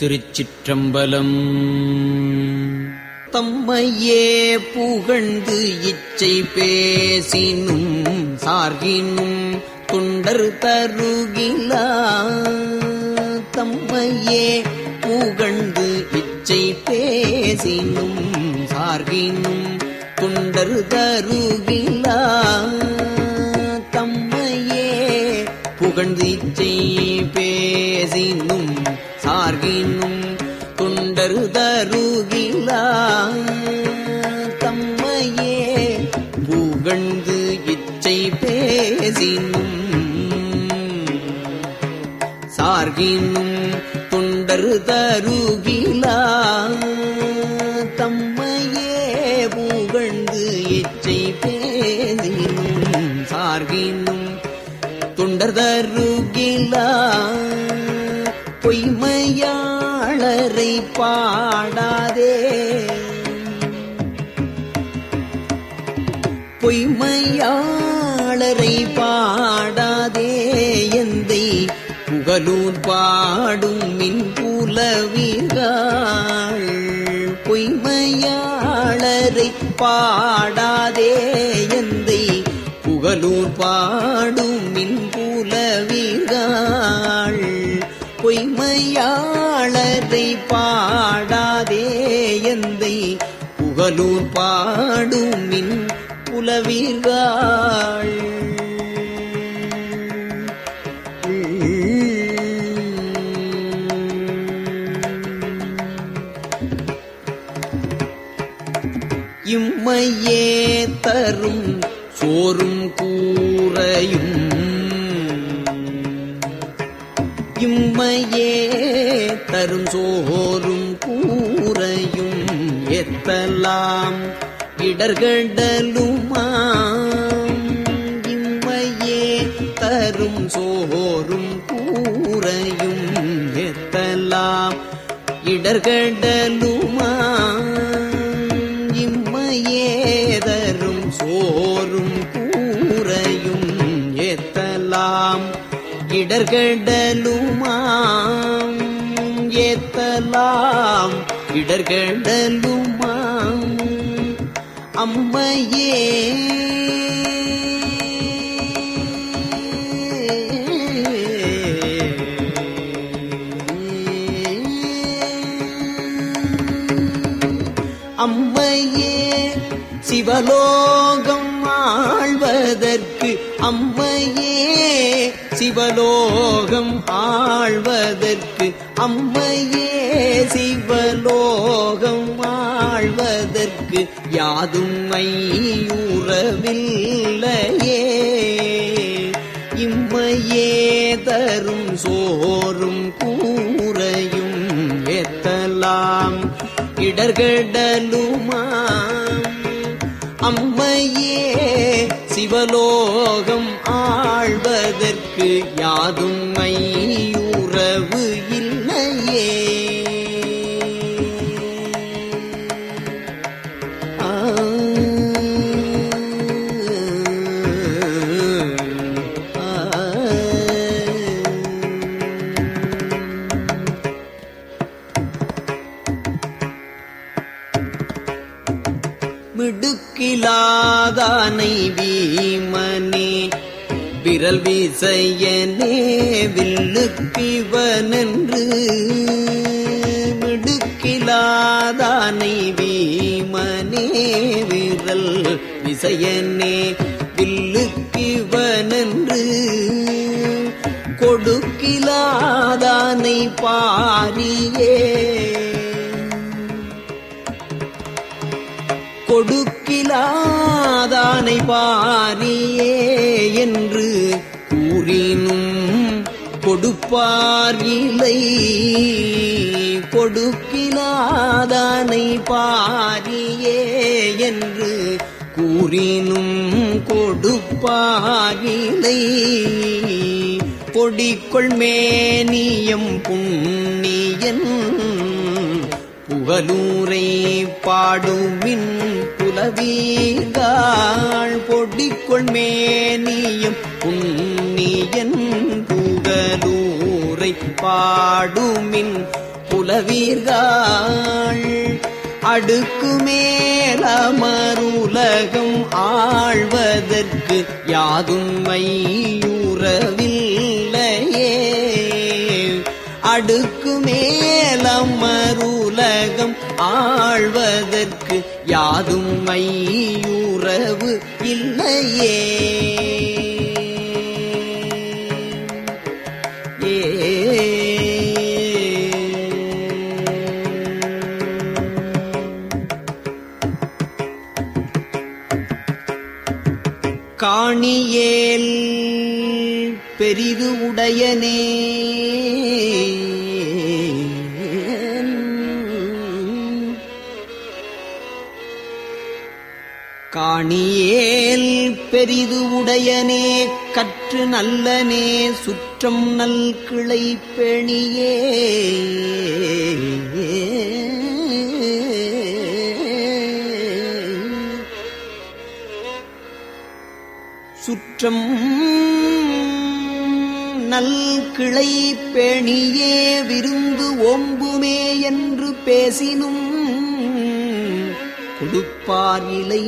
திருச்சிற்றம்பலம். தம்மையே புகழ்ந்து இச்சை பேசினும் சார்கினும் தொண்டர் தருகில. தம்மையே புகழ்ந்து இச்சை பேசினும் சார்கினும் தொண்டர் தருகிலா. புகழ்ந்து இச்சை பேசினும் சார்கினும் தொண்டரு தருகிலா தம்மையே புகழ்ந்து இச்சை பேசினும் சார்கினும் தொண்டரு தருகிலா தம்மையே புகழ்ந்து இச்சை பேசினும் சார்கின் தொடர்தருகிலா பொய்மையாளரை பாடாதே. பொய்மையாளரை பாடாதே எந்தை புகழூர் பாடும் மின் புலவிகள் பொய்மையாளரை பாடாதே எந்தை புகழூர் பாடும் மின் வீர்கள் பொய்மையாளரை பாடாதே எந்தை புகழூர் பாடும் மின் புலவிகாள் இம்மையே தரும் சோறும் கூறையும் இம்மையே தரும் சோறும் கூறையும் எத்தலாம் இடர்கடலுமாம். இம்மையே தரும் சோறும் கூறையும் எத்தலாம் இடர்கடலுமாம். இடர்கடலுமாம் ஏத்தலாம். இடர்கடலுமாம் அம்மையே. அம்மையே சிவலோகம் ஆழ்வதற்கு அம்மையே. சிவலோகம் ஆழ்வதற்கு அம்மையே சிவலோகம் ஆழ்வதற்கு யாதும் ஐயுறவில்லையே. இம்மையே தரும் சோறும் கூறையும் எத்தலாம் இடர்கடலுமாம் அம்மையே சிவலோகம் ஆழ்வதற்கு செய்யனே வில்லுக்கிவனன்று விடுக்கிலாதானை வீமனே விரல் விசையனே வில்லுக்கிவனன்று கொடுக்கிலாதானை பாரியே. கொடுக்கிலாதானை பாரியே என்று பாரிலை கொடுக்கினாதானை பாரியே என்று கூறினும் கொடுப்பாகிலை பொடிக்கொள் மேனியம் புண்ணியன் புகலூரை பாடுமின் புலவீகாள் பொடிக்கொள் மேனியம் புண்ணியன் புகலூரை பாடுமின் புலவீர்கள். அடுக்குமேலமருலகம் ஆழ்வதற்கு யாதும் அடுக்குமேலமருலகம் ஆழ்வதற்கு யாதும் மையுறவு இல்லையே. காணியேல் பெரிது உடையனே காணியேல் பெரிது உடையனே கற்று நல்லனே சுற்றம் நல் கிளை பெணியே. சுற்றம் நல் கிளை பேணியே விருந்து ஓம்புமே என்று பேசினும் கொடுப்பார் இலை.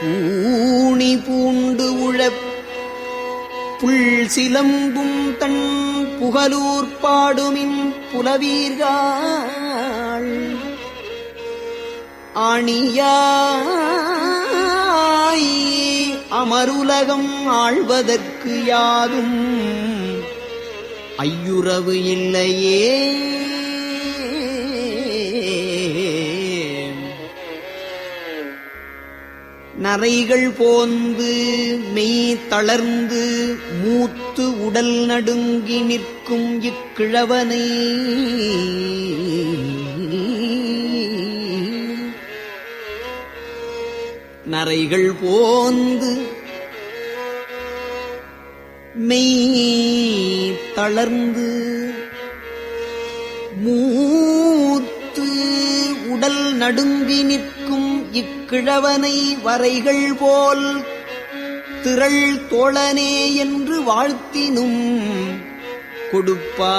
பூணி பூண்டு உழப் புல் சிலம்பும் தன் புகலூர் பாடுமின் புலவீர்கள். ஆணியா அமருலகம் ஆழ்வதற்கு யாதும் ஐயுறவு இல்லையே. நரைகள் போந்து மெய் தளர்ந்து மூத்து உடல் நடுங்கி நிற்கும் இக்கிழவனை நரைகள் போந்து மெய் தளர்ந்து மூத்து உடல் நடுங்கி நிற்கும் இக்கிழவனை வரைகள் போல் திரள் தோழனே என்று வாழ்த்தினும் கொடுப்பா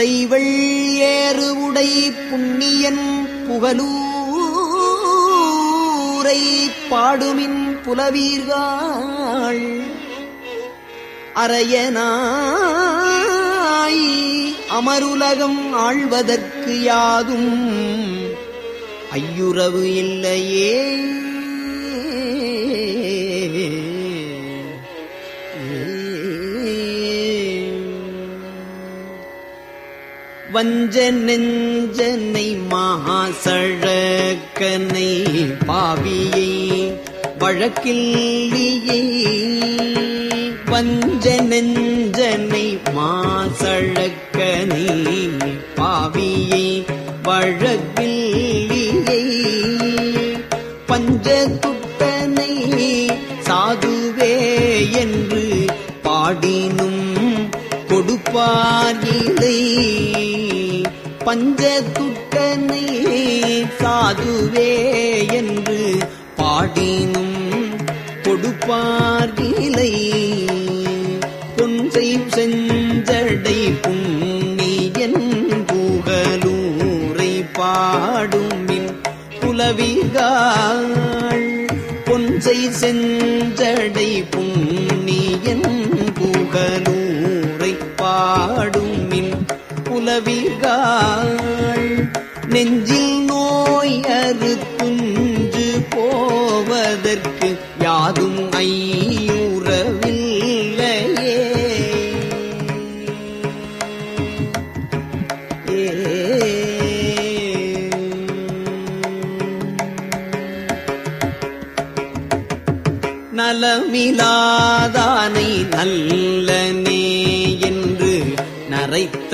புரைவள் உடை புண்ணியன் புகலூரை பாடுமின் புலவீர்கள். அரையனாய் அமருலகம் ஆழ்வதற்கு யாதும் ஐயுறவு இல்லையே. வஞ்ச நெஞ்சனை மாசழக்கனை பாவியை வழக்கில்லியை. வஞ்ச நெஞ்சனை மாசழக்கனை பாவியை வழக்கில்லியை. பஞ்சதுட்டனை சாதுவே என்று பாடினும் கொடுப்பார் இலை பஞ்ச பஞ்சதுட்டனை சாதுவே என்று பாடினும் கொடுப்பார் இலை பொன்சை செஞ்சடை புண்ணியன் புகலூரை பாடுமின் புலவிகாள். பொன்சை செஞ்சடை புண்ணியன் புகலூரை பாடுமின் உளவிகாள். நெஞ்சில் நோய் அறுத்துஞ்சு போவதற்கு யாதும் ஐயுறவில்லையே. நலமிலாதானை நல்லனே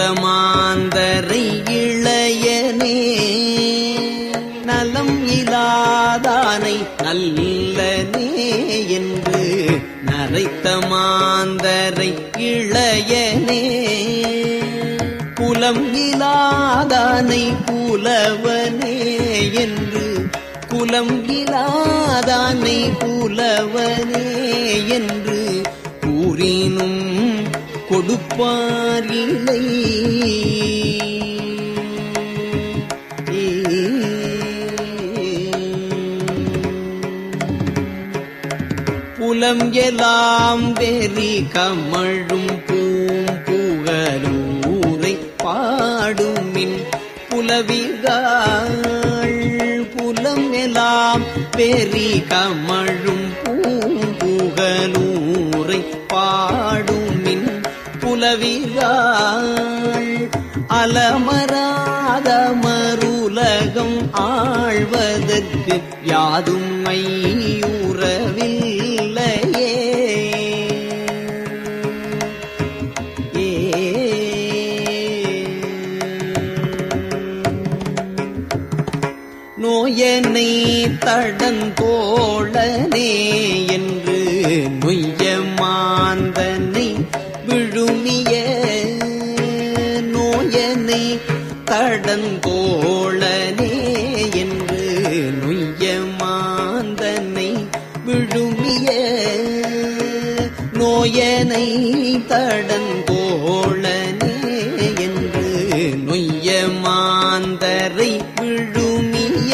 மாந்தரை இளையனே. நலம் இலாதானை நல்லனே என்று நரைத்த மாந்தரை இளையனே. புல குலம் இலாதானை புலவனே என்று குலம் இலாதானை புலவனே என்று உப்பாரிலை புலம் எலாம் வெறி கமழும் பூம் ஊரை பாடுமின் புலவிகாள் புலம் எலாம் வெறி கமழும் பூம் பூம்புகலூரை பாடுமின் புலவிகாள் அலமராத மருலகம் ஆழ்வதற்கு யாதும் ஐயுறவில்லையே நோயனை தடந்தோழனே என் நோயனை தடந்தோழனே என்று நொய்ய மாந்தரை விழுமிய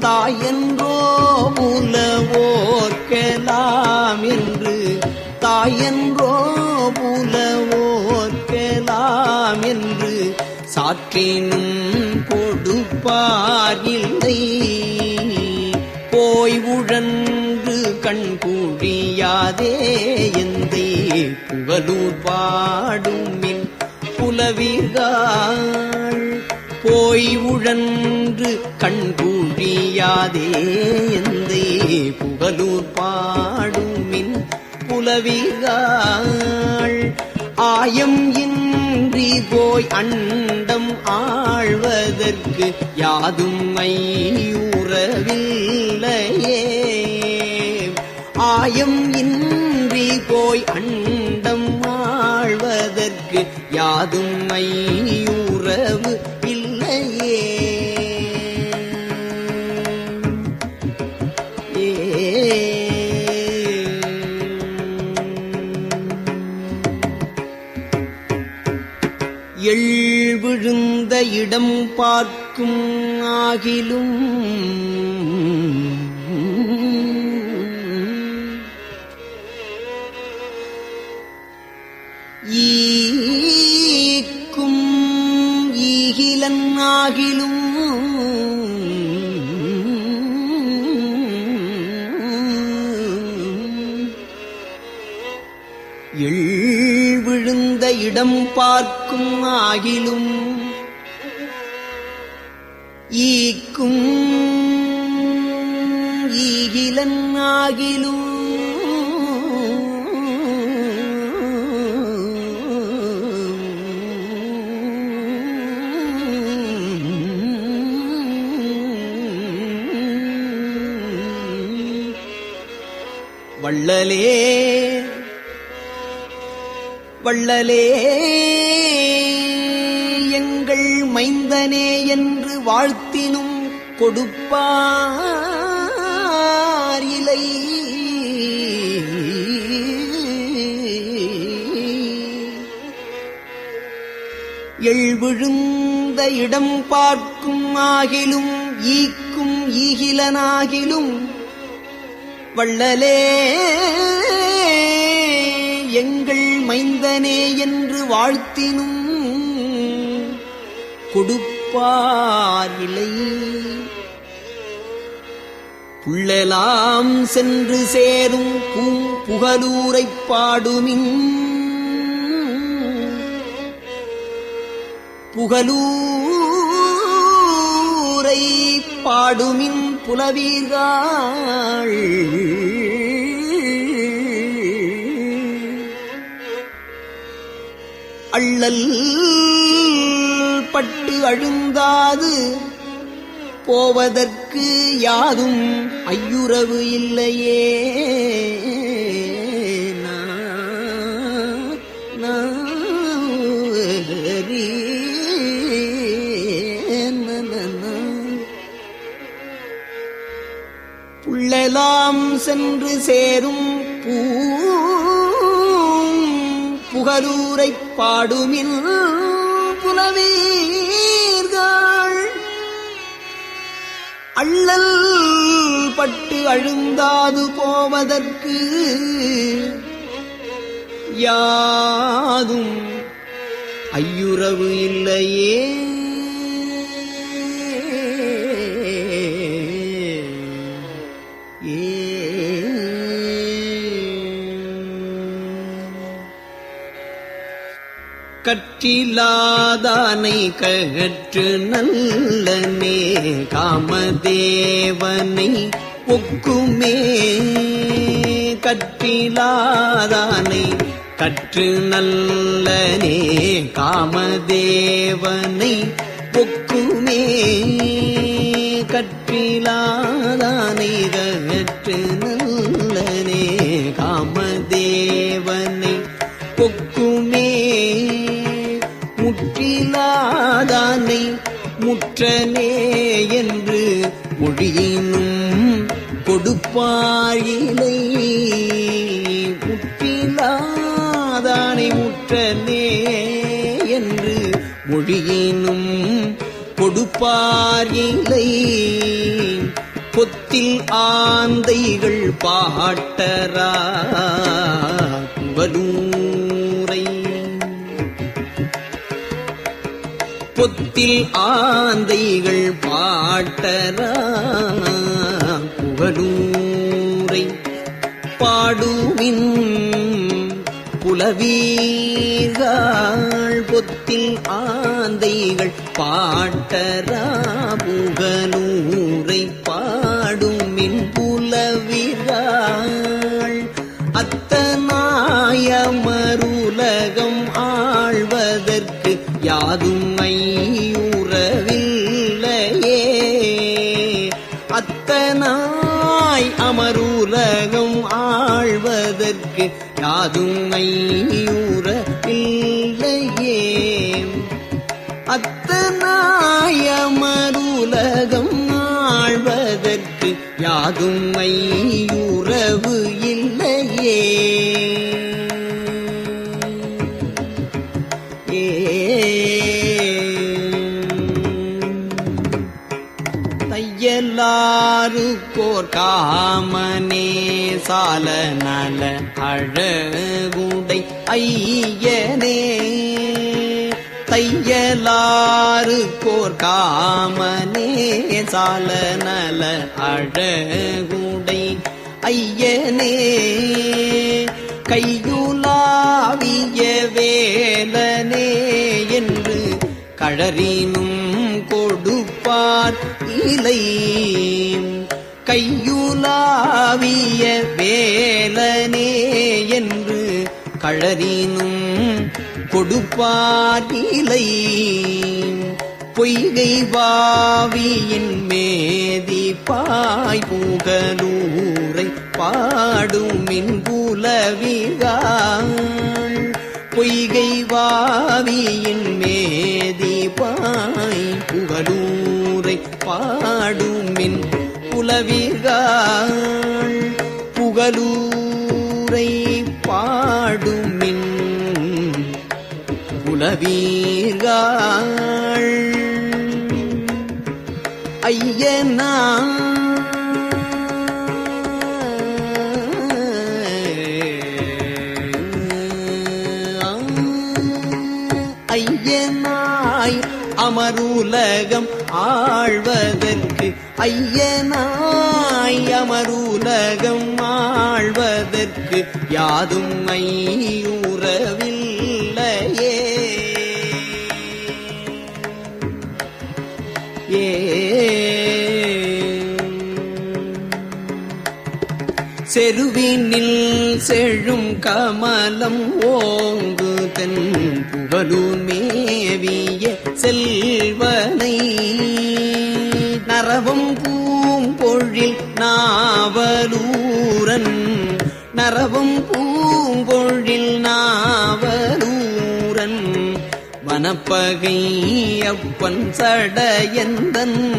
தாயன்றோ புலவோர்க்கலாம் என்று தாயன்றோ புலவோர்க்கலாம் என்று சாற்றினும் கொடுப்பார் இல்லை. போய் உழன்று கண் கூடியாதே எந்தை புகழூர் பாடுமின் புலவீர்கள். போய் உழன்று கண் கூழியாதே எந்தை புகழூர் பாடுமின் புலவீர்கள். ஆயம் இன்றி போய் அண்டம் ஆழ்வதற்கு யாதும் ஐயுறவில்லையே மாயம் இன்றி போய் அண்டம் ஆழ்வதற்கு யாதும் ஐயுறவு இல்லையே. எள் விழுந்த இடம் பார்க்கும் ஆகிலும் பார்க்கும் ஆகிலும் ஈக்கும் ஈகிலன் ஆகிலும் வள்ளலே வள்ளலே. எங்கள் மைந்தனே என்று வாழ்த்தினும் கொடுப்பார் இலை. எள் இடம் பார்க்கும் ஆகிலும் ஈக்கும் ஈகிலனாகிலும் வள்ளலே. எங்கள் மைந்தனே என்று வாழ்த்தினும் கொடுப்பார் இலை. புள்ளலாம் சென்று சேரும் பூம் புகலூரைப் பாடுமின். புகலூரை பாடுமின் புலவீர்கள். அள்ளல் பட்டு அழுந்தாது போவதற்கு யாதும் ஐயுறவு இல்லையே. புள்ளலாம் சென்று சேரும் பூ புகலூரைப் பாடுமின் புலவீர்கள். அள்ளல் பட்டு அழுந்தாது போவதற்கு யாதும் ஐயுறவு இல்லையே. கற்றிலாதானை கற்று நல்லனே காமதேவனை ஒக்குமே. கற்றிலாதானை கற்று நல்லனே காமதேவனை ஒக்குமே. முற்றிலாதானை முற்றனே என்று மொழியினும் கொடுப்பாயிலை முற்றிலாதானை முற்றனே என்று மொழியினும் கொடுப்பாயிலை பொத்தில் ஆந்தைகள் பாட்டரா வரும் பொத்தில் ஆந்தைகள் பாட்டரா புகழூரை பாடுவின் புலவீகாள் பொத்தில் ஆந்தைகள் பாட்டரா புகலூரை பாடுமின் புலவீர்கள். அத்தநாயம் யாதும் அத்தனாய் அமருலகம் ஆழ்வதற்கு யாதும் ஐயுறவில்லையே அத்தனாயமருலகம் ஆழ்வதற்கு யாதும் ஐயுறவு இல்லையே. தையலாருக்கோர் காமனே சால நல அழகுடை ஐயனே. தையலாருக்கோர் காமனே சால நல அழகுடை ஐயனே. கையுலாவிய வேலனே என்று கழறினும் இலை கையுலாவிய வேலனே என்று கழறினும் கொடுப்பார் பொய்கை வாவியின் மேதி பாய் புகலூரை பாடுமின் புலவிகாள் பொய்கை வாவியின் மேதி பாய் புகலூரை பா புலவிகாள் புகலூரை பாடுமின் புலவீர்கள் ஐயனா ஐயனாய் அமருலகம் ஆழ்வது ஐயனாய் அமருலகம் ஆழ்வதற்கு யாதும் ஐயுறவில்லையே. ஏ. செருவினில் செழும் கமலம் ஓங்கு தென் புகழு மேவிய செல்வனை நரவம் பூம்பொழில் நாவலூரன். நரவம் பூம்பொழில் நாவலூரன். வனப்பகை அப்பன் சடையந்தன்.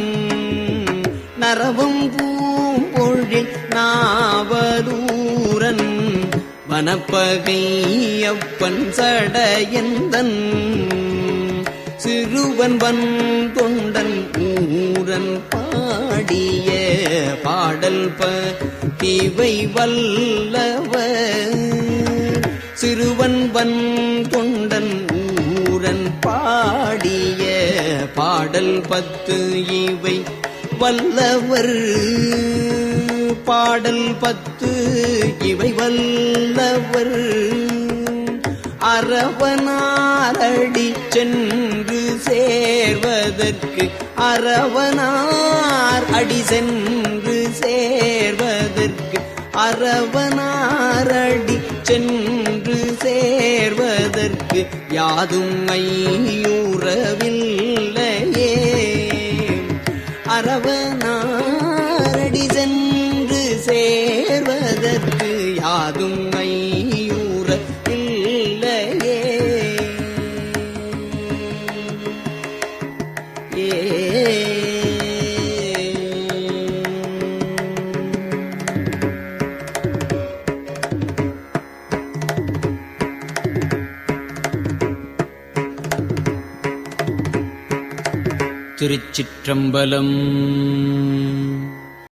நரவம் பூம்பொழில் நாவலூரன். வனப்பகை அப்பன் சடையந்தன். சிறுவன் வன்கொண்டன் ஊரன் பாடிய பாடல் பகிவை வல்லவர். சிறுவன் வன்கொண்டன் ஊரன் பாடிய பாடல் பத்து இவை வல்லவர். பாடல் பத்து இவை வல்லவர். அரவனாரடி சென்று சேர்வதற்கு அரவனார் அடி சென்று சேர்வதற்கு அரவனாரடி சென்று சேர்வதற்கு யாதும் ஐயுறவில்லையே. அரவனாரடி திருச்சிற்றம்பலம்.